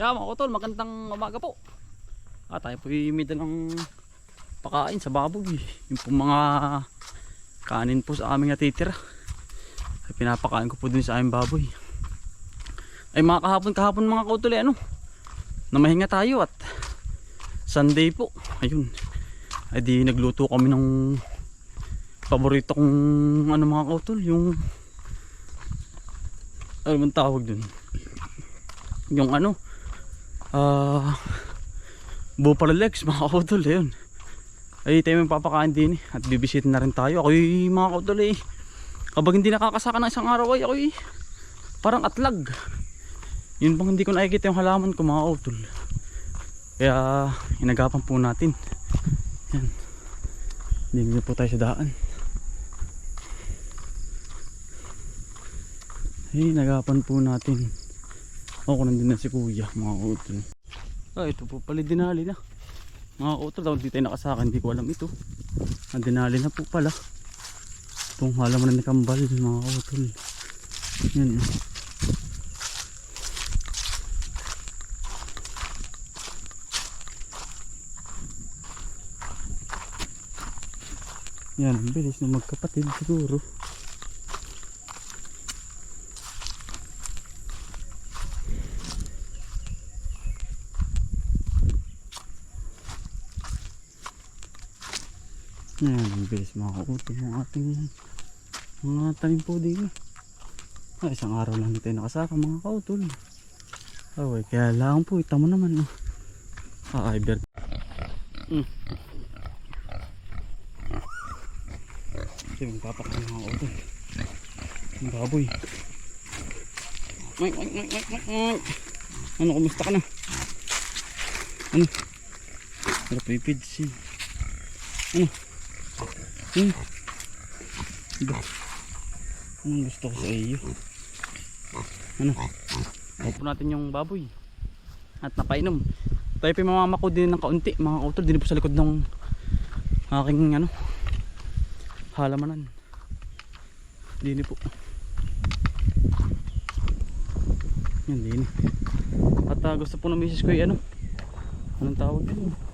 Yeah, mga utol, magandang umaga po. Ah, tayo po may dalang pakain sa baboy. Yung po mga kanin po sa aming natitira. Ay, pinapakain ko po dun sa aming baboy. Ay mga kahapon kahapon mga kautol eh, ano. Namahinga tayo at Sunday po. Ayun. Ay di nagluto kami ng paborito kong ano mga kautol, yung ano bang tawag dun? Yung ano? Ah, Buffalo legs mga kautol, ayun. Ay tayo may papakain din eh. At bibisitin na rin tayo. Ako mga kautol eh. Kapag hindi nakakasaka ng isang araw ay ako eh. Parang atlag. Yun bang hindi ko nakikita yung halaman ko mga kautol. Kaya inagapan po natin. Yan. Hindi po tayo sa daan. Ay, nagapan po natin. Ako nandun na si kuya, mga kautol. Ah, ito po pala dinali na. Mga kautol, daw di tayo nakasaka, hindi ko alam ito. Ah, dinali na po pala. Itong halaman na nakambal, mga kautol. Yan. oh. Yan, ang bilis na magkapatid siguro. Yan, ang bilis makakautol ng ating mga tanim po din. Ah, isang araw lang dito nakasaka mga kautol. Okay, kaya lang po, ita mo naman. Oh. Ah, ay, ber. Mm. Ito yung papak ng mga kautol. Ang baboy. Mike, Mike, Mike, Mike, Mike. Ano, kumusta ka na? Ano? Harap yung pids eh. Ano? Hmm. Anong gusto ko sa iyo? Ano? Opo natin yung baboy. At napainom. Tayo pa mamamako din ng kaunti. Mga kautol, din po sa likod ng aking ano, halamanan. Dini po. Yan dini. At ah, gusto po ng misis ko yung ano. Anong tawag yun?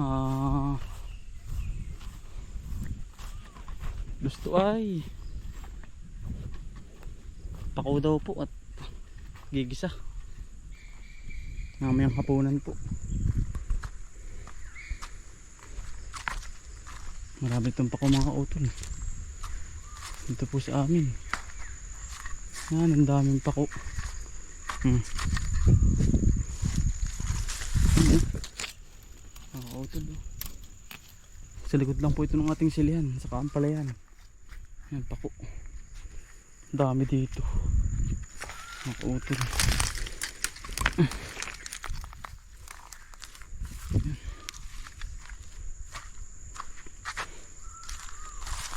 Ah. gusto ay. Pako daw po at gigisa. Mamayang hapunan po. Marami itong pako mga kautol. Dito po sa amin. Yan ang daming pako hmm. Kautol oh. sa likod lang po ito ng ating silihan sa kaampalayan yan pako dami dito. Mga kautol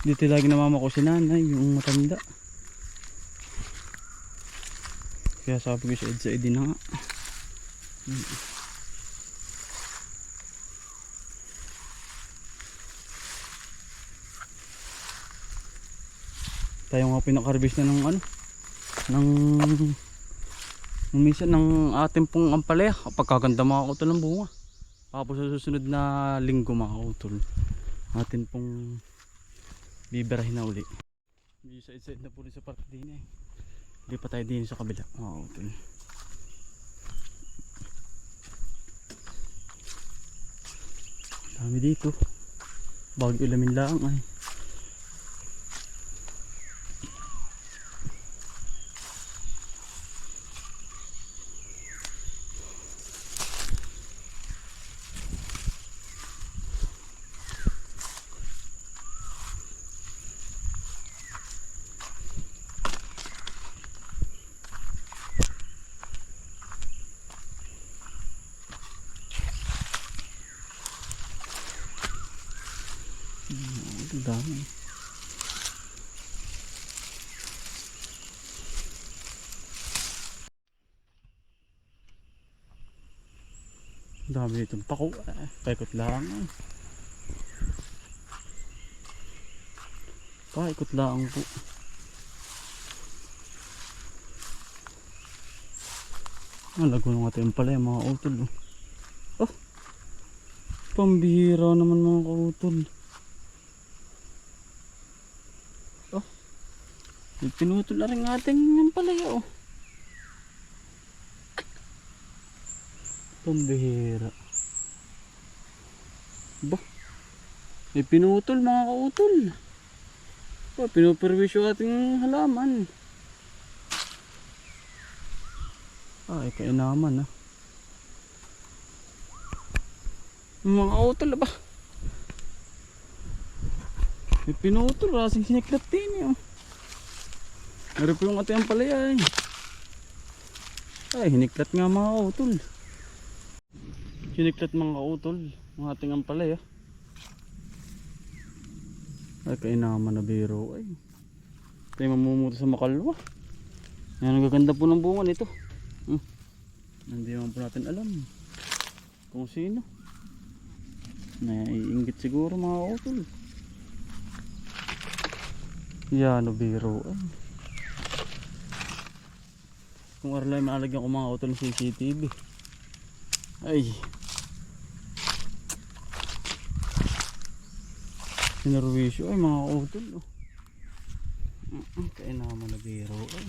dito lagi namamako si nanay yung matanda. Kaya sabi ko sa Edsa Edi na nga tayo nga pinakarbis na ng ano ng ng minsan ng ating pong ampalaya. Pagkaganda mga kautol ng bunga. Tapos sa susunod na linggo mga kautol atin pong bibirahin na uli. Medyo side side na po rin sa parte din eh. Hindi pa tayo din sa kabila mga kautol. Dami dito. Bago ulamin lang ay. Ang dami. Dami itong pako. Eh, paikot lang. eh. Paikot lang po. Ah, nagunong natin pala yung mga utol. Oh. oh. Pambihira naman mga kautol. Oh. May Pinutol na rin ating yung palaya oh. Pambihira. Ba? May pinutol mga kautol. Oh, pinuperwisyo ating halaman. Ay, kainaman ah. Mga utol ba? May pinutol, rasing siniklat din eh. oh. Meron po yung ating palaya eh. Ay, hiniklat nga mga utol. Siniklat mga utol, mga ating ampalaya. Ay, kainaman na biro ay. Tayo mamumuto sa makalwa. Yan ang gaganda po ng bunga nito. Hmm. Hindi naman po natin alam kung sino. Naiingit siguro mga utol. Yan biro ay. Kung aralay maalagyan ko mga utol ng CCTV. Ay. Sinerwisyo ay mga utol. Oh. Kaya naman na biro ay.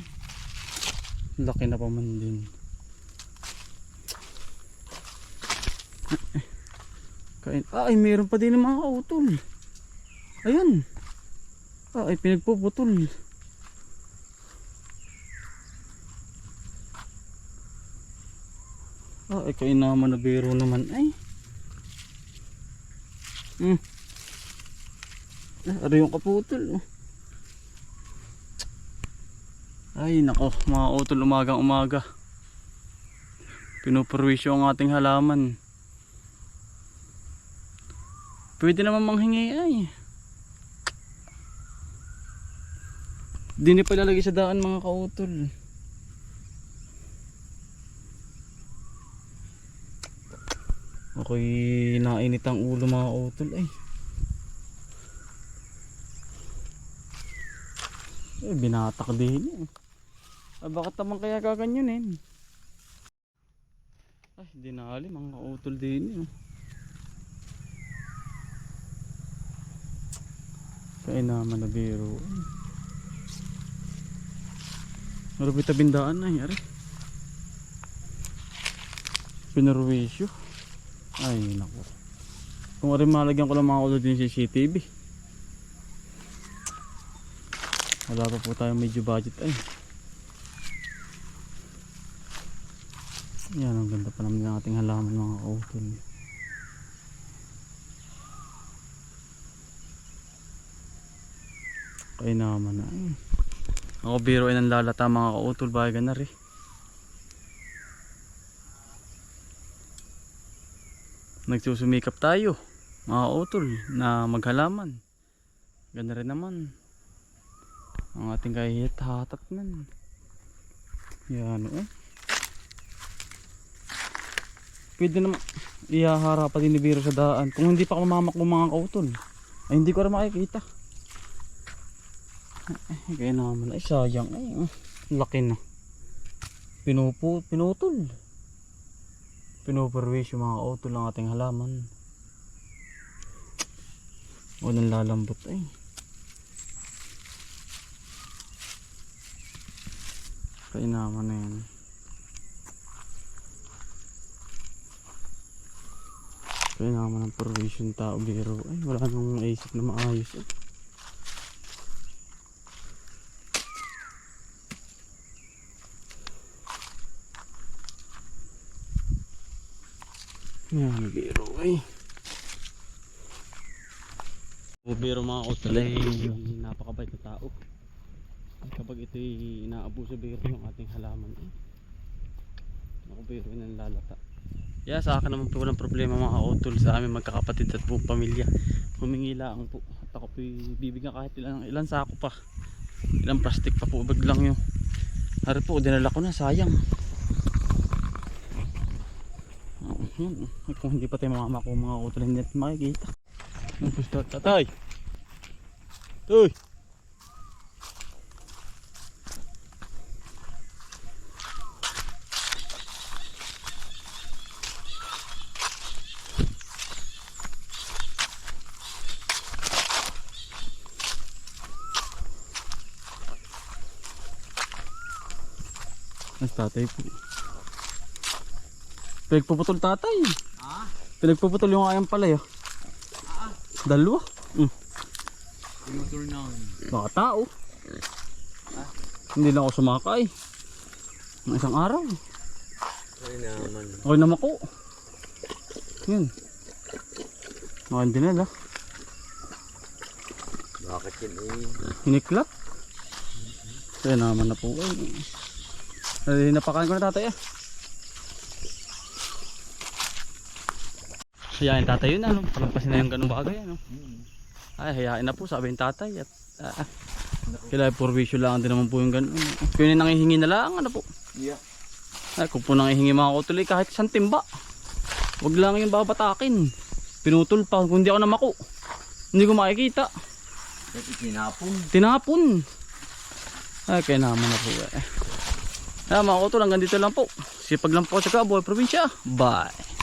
Laki na pa man din. Kain. Ay meron pa din mga utol. Ayan. Ah, ay pinagpuputol. Ah, ay kain naman na biro naman ay. Hmm. Ah, yung kaputol. Oh. Ay nako, mga utol umagang umaga. Pinuperwisyo ang ating halaman. Pwede naman manghingi ay. Di ni pa ilalagay sa daan mga kautol. Ako'y nainit ang ulo mga utol ay. Eh, binatak din. Ah, bakit naman kaya gaganyanin? Ay, dinali mga utol din eh. Kaya naman na biro. Marupit na bindaan na yari. Pinarwisyo. Ay, naku. Kung rin malagyan ko lang mga ulo din sa CCTV. Wala pa po tayong medyo budget ay. Yan, ang ganda pa naman ng ating halaman mga kautol. Kaya naman na. Ay. Ako biro ay nanlalata mga kautol baga na rin. Nagsusumikap tayo mga utol na maghalaman. Ganda rin naman. Ang ating kahit hatak nan. Yan o eh. Pwede naman ihahara pa din ni Biro sa daan. Kung hindi pa kumamak ng mga kautol. Ay hindi ko rin makikita. Ay, kaya naman ay sayang ay. oh. Laki na. Pinupu, pinutol. Pinuperwish yung mga utol ng ating halaman. O nang lalambot ay. Kaya naman na yan. Kaya naman ang provision tao biro. Ay wala nang maisip na maayos eh. Yan biro ay. Biro mga kutalay, napakabait na tao. Kapag ito'y inaabuso biro yung ating halaman eh. Ako biro ng lalata. Yeah, sa akin naman po walang problema mga utol sa aming magkakapatid at buong pamilya. Humingi lang po. At ako po bibigyan kahit ilan, ilan sako pa. Ilang plastic pa po bag lang yun. Hari po, dinala ko na, sayang. Yan. Kung hindi pa tayo mamama ko mga kutulan nila makikita. Ang gusto tatay. Uy! Mas tatay. Pinagpuputol tatay. Ah? Pinagpuputol yung ayang palay. ah. Dalawa. Mm. Motor na. Mga tao. Hindi lang ako sumakay. Ng isang araw. Ay naman. Okay naman ko. Yun. Mga dinala. Bakit yun eh? Hiniklap. Kaya naman na po. Ay, napakain ko na tatay ah. Hayain tatay yun ano. Pagpasin na yung ganung bagay ano. Ay, hayain na po sabi ng tatay. At, ah, kailangan provision lang din naman po yung ganun. Kung yun nangihingi na lang ano po. Yeah. Ay, kung po nangihingi mga kutuloy kahit isang timba. Huwag lang yung babatakin. Pinutol pa. Kung hindi ako namako. Hindi ko makikita. Ba't itinapon? Tinapon. Ay, kaya naman na po eh. Ah, mga kuto, hanggang dito lang po. Sipag lang po sa Kaboy, probinsya. Bye.